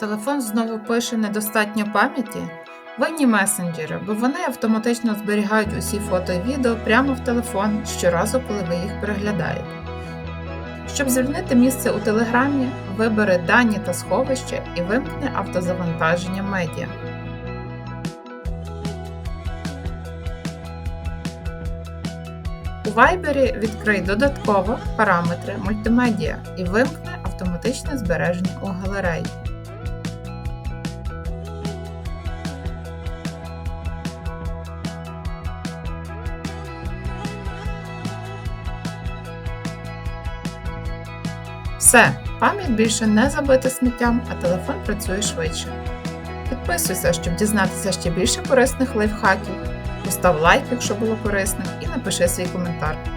Телефон знову пише недостатньо пам'яті. Винні месенджери, бо вони автоматично зберігають усі фото і відео прямо в телефон щоразу, коли ви їх переглядаєте. Щоб звільнити місце у Телеграмі, вибери дані та сховище і вимкни автозавантаження медіа. У Viber відкрий додатково параметри мультимедіа і вимкни автоматичне збереження у галереї. Все, пам'ять більше не забита сміттям, а телефон працює швидше. Підписуйся, щоб дізнатися ще більше корисних лайфхаків. Постав лайк, якщо було корисним, і напиши свій коментар.